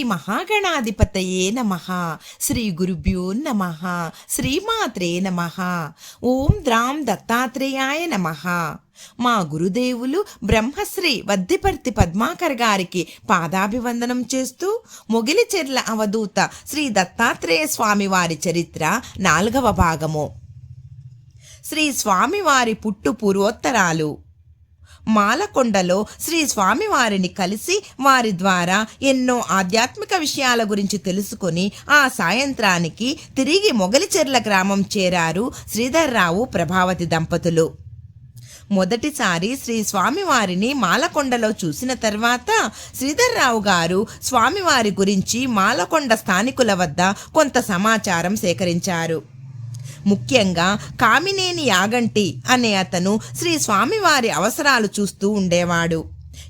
శ్రీ మహాగణాధిపతయే నమ. శ్రీ గురుభ్యో నమ. శ్రీమాత్రే నమ. ఓం ద్రాం దత్తాత్రేయాయ నమ. మా గురుదేవులు బ్రహ్మశ్రీ వద్దిపర్తి పద్మాకర్ గారికి పాదాభివందనం చేస్తూ మొగిలిచెర్ల అవధూత శ్రీ దత్తాత్రేయ స్వామి వారి చరిత్ర నాలుగవ భాగము. శ్రీ స్వామివారి పుట్టు పూర్వోత్తరాలు. మాలకొండలో శ్రీ స్వామివారిని కలిసి వారి ద్వారా ఎన్నో ఆధ్యాత్మిక విషయాల గురించి తెలుసుకుని ఆ సాయంత్రానికి తిరిగి మొగలిచెర్ల గ్రామం చేరారు శ్రీధర్రావు ప్రభావతి దంపతులు. మొదటిసారి శ్రీ స్వామివారిని మాలకొండలో చూసిన తర్వాత శ్రీధర్రావు గారు స్వామివారి గురించి మాలకొండ స్థానికుల వద్ద కొంత సమాచారం సేకరించారు. ముఖ్యంగా కామినేని యాగంటి అనే అతను శ్రీ స్వామివారి అవసరాలు చూస్తూ ఉండేవాడు.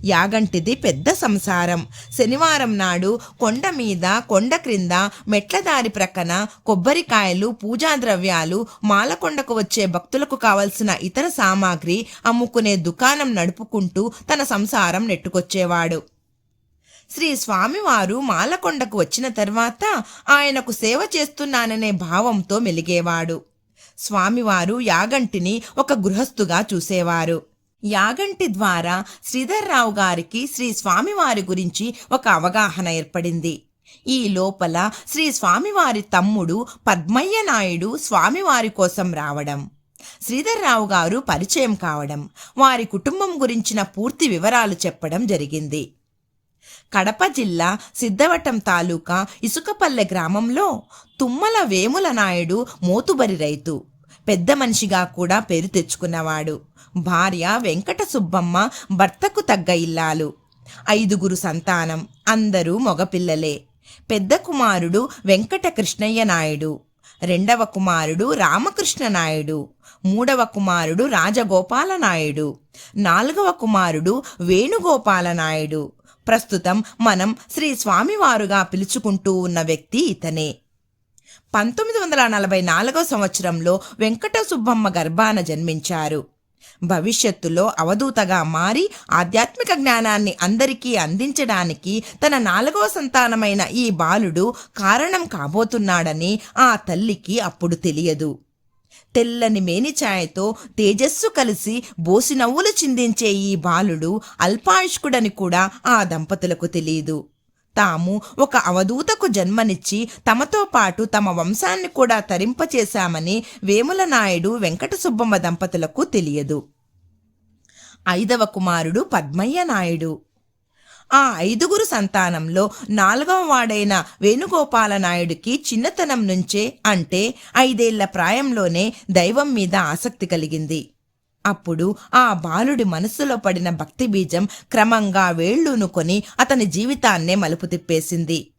యాగంటిది పెద్ద సంసారం. శనివారం నాడు కొండ మీద కొండ క్రింద మెట్లదారి ప్రక్కన కొబ్బరికాయలు పూజా ద్రవ్యాలు మాలకొండకు వచ్చే భక్తులకు కావలసిన ఇతర సామాగ్రి అమ్ముకునే దుకాణం నడుపుకుంటూ తన సంసారం నెట్టుకొచ్చేవాడు. శ్రీ స్వామివారు మాలకొండకు వచ్చిన తర్వాత ఆయనకు సేవ చేస్తున్నాననే భావంతో మెలిగేవాడు. స్వామివారు యాగంటిని ఒక గృహస్థుగా చూసేవారు. యాగంటి ద్వారా శ్రీధర్రావు గారికి శ్రీ స్వామివారి గురించి ఒక అవగాహన ఏర్పడింది. ఈ లోపల శ్రీ స్వామివారి తమ్ముడు పద్మయ్య నాయుడు స్వామివారి కోసం రావడం శ్రీధర్రావు గారు పరిచయం కావడం వారి కుటుంబం గురించిన పూర్తి వివరాలు చెప్పడం జరిగింది. కడప జిల్లా సిద్ధవటం తాలూకా ఇసుకపల్లె గ్రామంలో తుమ్మల వేముల నాయుడు మోతుబరి రైతు. పెద్ద మనిషిగా కూడా పేరు తెచ్చుకున్నవాడు. భార్య వెంకట సుబ్బమ్మ భర్తకు తగ్గ ఇల్లాలు. ఐదుగురు సంతానం అందరూ మగపిల్లలే. పెద్ద కుమారుడు వెంకట కృష్ణయ్య నాయుడు. రెండవ కుమారుడు రామకృష్ణ నాయుడు. మూడవ కుమారుడు రాజగోపాల నాయుడు. నాలుగవ కుమారుడు వేణుగోపాల నాయుడు. ప్రస్తుతం మనం శ్రీ స్వామివారుగా పిలుచుకుంటూ ఉన్న వ్యక్తి ఇతనే. పంతొమ్మిది వందల నలభై నాలుగో సంవత్సరంలో వెంకట సుబ్బమ్మ గర్భాన జన్మించారు. భవిష్యత్తులో అవధూతగా మారి ఆధ్యాత్మిక జ్ఞానాన్ని అందరికీ అందించడానికి తన నాలుగవ సంతానమైన ఈ బాలుడు కారణం కాబోతున్నాడని ఆ తల్లికి అప్పుడు తెలియదు. తెల్లని మేనిఛాయతో తేజస్సు కలిసి బోసి నవ్వులు చిందించే ఈ బాలుడు అల్పాయుష్కుడని కూడా ఆ దంపతులకు తెలియదు తాము ఒక అవధూతకు జన్మనిచ్చి తమతో పాటు తమ వంశాన్ని కూడా తరింపచేశామని వేముల నాయుడు వెంకట సుబ్బమ్మ దంపతులకు తెలియదు. ఐదవ కుమారుడు పద్మయ్య నాయుడు. ఆ ఐదుగురు సంతానంలో నాలుగవ వాడైన వేణుగోపాల నాయుడికి చిన్నతనం నుంచే అంటే ఐదేళ్ళ ప్రాయంలోనే దైవం మీద ఆసక్తి కలిగింది. అప్పుడు ఆ బాలుడి మనస్సులో పడిన భక్తి బీజం క్రమంగా వేళ్ళూనుకొని అతని జీవితాన్నే మలుపు తిప్పేసింది.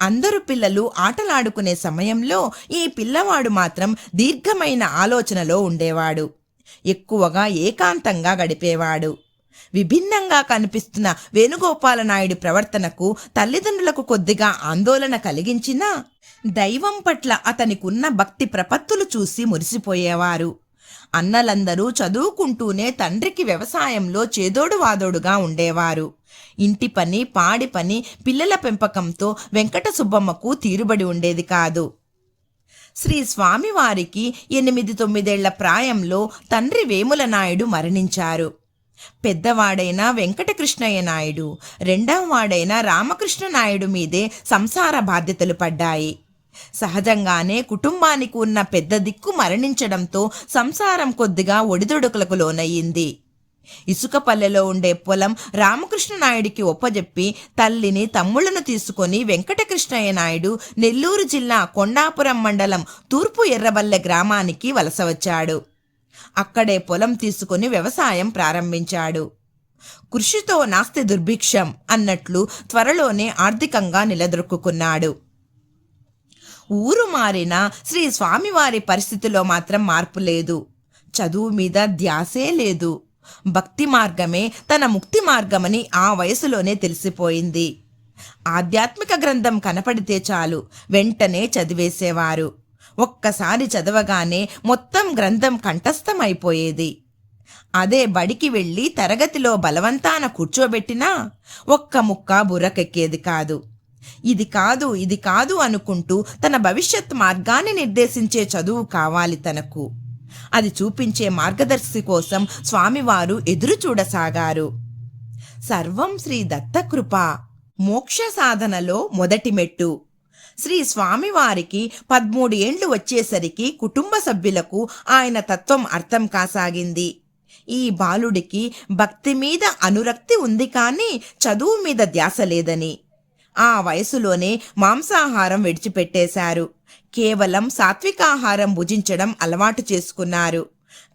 అందరు పిల్లలు ఆటలాడుకునే సమయంలో ఈ పిల్లవాడు మాత్రం దీర్ఘమైన ఆలోచనలో ఉండేవాడు. ఎక్కువగా ఏకాంతంగా గడిపేవాడు. విభిన్నంగా కనిపిస్తున్న వేణుగోపాల నాయుడు ప్రవర్తనకు తల్లిదండ్రులకు కొద్దిగా ఆందోళన కలిగించినా దైవం పట్ల అతనికున్న భక్తి ప్రపత్తులు చూసి మురిసిపోయేవారు. అన్నలందరూ చదువుకుంటూనే తండ్రికి వ్యవసాయంలో చేదోడు వాదోడుగా ఉండేవారు. ఇంటి పని పాడి పని పిల్లల పెంపకంతో వెంకట సుబ్బమ్మకు తీరుబడి ఉండేది కాదు. శ్రీ స్వామివారికి ఎనిమిది తొమ్మిదేళ్ళ ప్రాయంలో తండ్రి వేముల నాయుడు మరణించారు. పెద్దవాడైన వెంకటకృష్ణయ్య నాయుడు రెండవ వాడైన రామకృష్ణ నాయుడు మీదే సంసార బాధ్యతలు పడ్డాయి. సహజంగానే కుటుంబానికి ఉన్న పెద్ద దిక్కు మరణించడంతో సంసారం కొద్దిగా ఒడిదుడుకులకు లోనయ్యింది. ఇసుకపల్లెలో ఉండే పొలం రామకృష్ణ నాయుడికి ఒప్పజెప్పి తల్లిని తమ్ముళ్ళను తీసుకొని వెంకటకృష్ణయ్య నాయుడు నెల్లూరు జిల్లా కొండాపురం మండలం తూర్పు ఎర్రబల్లె గ్రామానికి వలస వచ్చాడు. అక్కడే పొలం తీసుకుని వ్యవసాయం ప్రారంభించాడు. కృషితో నాస్తి దుర్భిక్షం అన్నట్లు త్వరలోనే ఆర్థికంగా నిలదొక్కున్నాడు ఊరు మారిన శ్రీ స్వామివారి పరిస్థితిలో మాత్రం మార్పు లేదు. చదువు మీద ధ్యాసే లేదు. భక్తి మార్గమే తన ముక్తి మార్గమని ఆ వయసులోనే తెలిసిపోయింది. ఆధ్యాత్మిక గ్రంథం కనపడితే చాలు వెంటనే చదివేసేవారు. ఒక్కసారి చదవగానే మొత్తం గ్రంథం కంఠస్థమైపోయేది. అదే బడికి వెళ్ళి తరగతిలో బలవంతాన కూర్చోబెట్టినా ఒక్క ముక్క బుర్రకెక్కేది కాదు. ఇది కాదు ఇది కాదు అనుకుంటూ తన భవిష్యత్ మార్గాన్ని నిర్దేశించే చదువు కావాలి తనకు. అది చూపించే మార్గదర్శి కోసం స్వామివారు ఎదురు చూడసాగారు. సర్వం శ్రీ దత్తకృప మోక్ష సాధనలో మొదటి మెట్టు. శ్రీ స్వామివారికి పదమూడు ఏండ్లు వచ్చేసరికి కుటుంబ సభ్యులకు ఆయన తత్వం అర్థం కాసాగింది. ఈ బాలుడికి భక్తి మీద అనురక్తి ఉంది కానీ చదువు మీద ధ్యాస లేదని. ఆ వయసులోనే మాంసాహారం విడిచిపెట్టేశారు. కేవలం సాత్వికాహారం భుజించడం అలవాటు చేసుకున్నారు.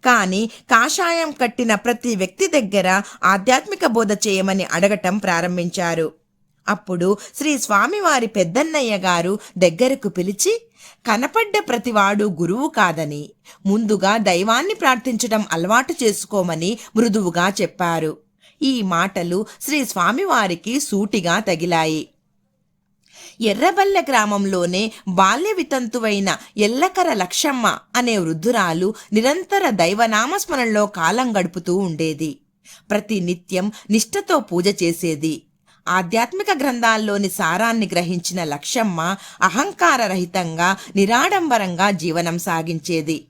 కానీ కాషాయం కట్టిన ప్రతి వ్యక్తి దగ్గర ఆధ్యాత్మిక బోధ చేయమని అడగటం ప్రారంభించారు. అప్పుడు శ్రీ స్వామివారి పెద్దన్నయ్య గారు దగ్గరకు పిలిచి కనపడ్డ ప్రతివాడు గురువు కాదని ముందుగా దైవాన్ని ప్రార్థించడం అలవాటు చేసుకోమని మృదువుగా చెప్పారు. ఈ మాటలు శ్రీ స్వామివారికి సూటిగా తగిలాయి. ఎర్రబల్లె గ్రామంలోనే బాల్య వితంతువైన ఎల్లకర లక్షమ్మ అనే వృద్ధురాలు నిరంతర దైవనామస్మరణలో కాలం గడుపుతూ ఉండేది. ప్రతి నిత్యం నిష్ఠతో పూజ చేసేది. ఆధ్యాత్మిక గ్రంథాల్లోని సారాన్ని గ్రహించిన లక్ష్యమ్మ అహంకారరహితంగా నిరాడంబరంగా జీవనం సాగించేది.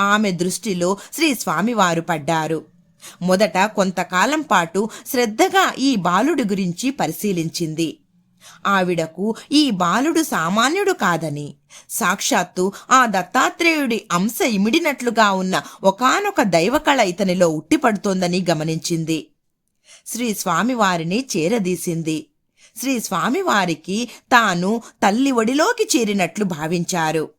ఆమె దృష్టిలో శ్రీ స్వామివారు పడ్డారు. మొదట కొంతకాలం పాటు శ్రద్ధగా ఈ బాలుడి గురించి పరిశీలించింది. ఆవిడకు ఈ బాలుడు సామాన్యుడు కాదని సాక్షాత్తు ఆ దత్తాత్రేయుడి అంశ ఇమిడినట్లుగా ఉన్న ఒకానొక దైవకళ ఇతనిలో ఉట్టిపడుతోందని గమనించింది. శ్రీ స్వామివారిని చేరదీసింది. శ్రీ స్వామివారికి తాను తల్లి ఒడిలోకి చేరినట్లు భావించారు.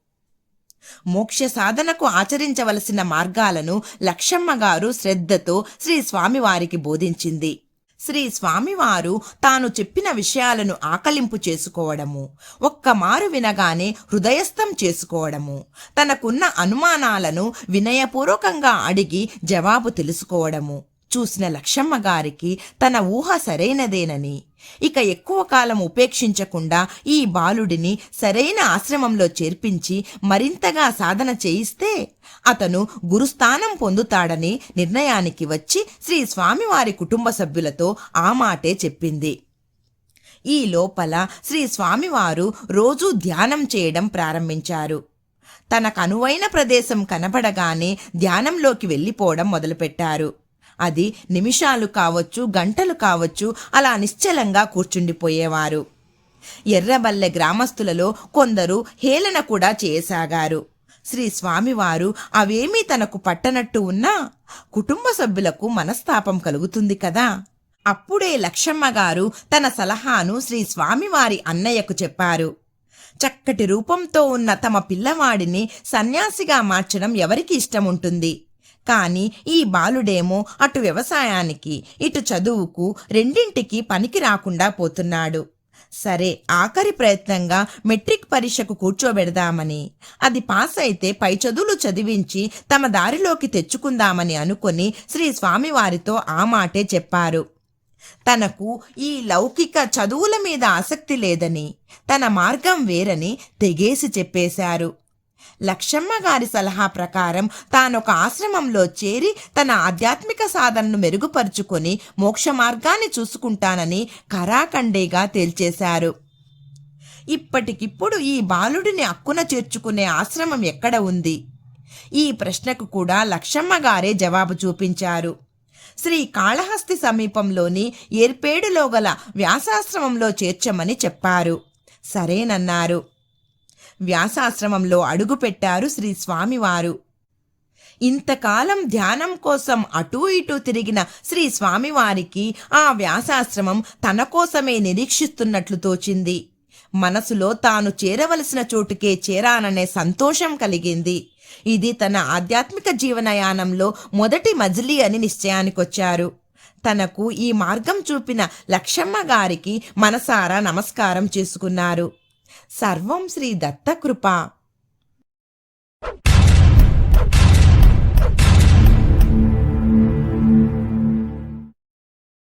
మోక్ష సాధనకు ఆచరించవలసిన మార్గాలను లక్షమ్మ గారు శ్రద్ధతో శ్రీ స్వామివారికి బోధించింది. శ్రీ స్వామివారు తాను చెప్పిన విషయాలను ఆకలింపు చేసుకోవడము ఒక్క మారు వినగానే హృదయస్థం చేసుకోవడము తనకున్న అనుమానాలను వినయపూర్వకంగా అడిగి జవాబు తెలుసుకోవడము చూసిన లక్షమ్మ గారికి తన ఊహ సరైనదేనని. ఇక ఎక్కువ కాలం ఉపేక్షించకుండా ఈ బాలుడిని సరైన ఆశ్రమంలో చేర్పించి మరింతగా సాధన చేయిస్తే అతను గురుస్థానం పొందుతాడని నిర్ణయానికి వచ్చి శ్రీ స్వామివారి కుటుంబ సభ్యులతో ఆ మాటే చెప్పింది. ఈ లోపల శ్రీ స్వామివారు రోజూ ధ్యానం చేయడం ప్రారంభించారు. తనకు అనువైన ప్రదేశం కనబడగానే ధ్యానంలోకి వెళ్ళిపోవడం మొదలుపెట్టారు. అది నిమిషాలు కావచ్చు గంటలు కావచ్చు అలా నిశ్చలంగా కూర్చుండిపోయేవారు. ఎర్రబల్లె గ్రామస్తులలో కొందరు హేళన కూడా చేయసాగారు. శ్రీ స్వామివారు అవేమీ తనకు పట్టనట్టు ఉన్నా కుటుంబ సభ్యులకు మనస్తాపం కలుగుతుంది కదా. అప్పుడే లక్షమ్మ గారు తన సలహాను శ్రీ స్వామివారి అన్నయ్యకు చెప్పారు. చక్కటి రూపంతో ఉన్న తమ పిల్లవాడిని సన్యాసిగా మార్చడం ఎవరికి ఇష్టం ఉంటుంది కానీ ఈ బాలుడేమో అటు వ్యవసాయానికి ఇటు చదువుకు రెండింటికి పనికి రాకుండా పోతున్నాడు. సరే ఆఖరి ప్రయత్నంగా మెట్రిక్ పరీక్షకు కూర్చోబెడదామని. అది పాస్ అయితే పై చదువులు చదివించి తమ దారిలోకి తెచ్చుకుందామని అనుకొని శ్రీ స్వామివారితో ఆ మాటే చెప్పారు. తనకు ఈ లౌకిక చదువుల మీద ఆసక్తి లేదని తన మార్గం వేరని తెగేసి చెప్పేశారు. లక్షమ్మ గారి సలహా ప్రకారం తానొక ఆశ్రమంలో చేరి తన ఆధ్యాత్మిక సాధనను మెరుగుపరుచుకొని మోక్ష మార్గాన్ని చూసుకుంటానని కరాఖండేగా తేల్చేశారు. ఇప్పటికిప్పుడు ఈ బాలుడిని అక్కున చేర్చుకునే ఆశ్రమం ఎక్కడ ఉంది? ఈ ప్రశ్నకు కూడా లక్షమ్మ గారే జవాబు చూపించారు. శ్రీ కాళహస్తి సమీపంలోని ఏర్పేడులో గల వ్యాసాశ్రమంలో చేర్చమని చెప్పారు. సరేనన్నారు. వ్యాసాశ్రమంలో అడుగుపెట్టారు శ్రీ స్వామివారు. ఇంతకాలం ధ్యానం కోసం అటూ ఇటూ తిరిగిన శ్రీ స్వామివారికి ఆ వ్యాసాశ్రమం తన కోసమే నిరీక్షిస్తున్నట్లు తోచింది. మనసులో తాను చేరవలసిన చోటుకే చేరాననే సంతోషం కలిగింది. ఇది తన ఆధ్యాత్మిక జీవనయానంలో మొదటి మజిలీ అని నిశ్చయానికొచ్చారు. తనకు ఈ మార్గం చూపిన లక్షమ్మ గారికి మనసారా నమస్కారం చేసుకున్నారు. సర్వం శ్రీ దత్తకృప.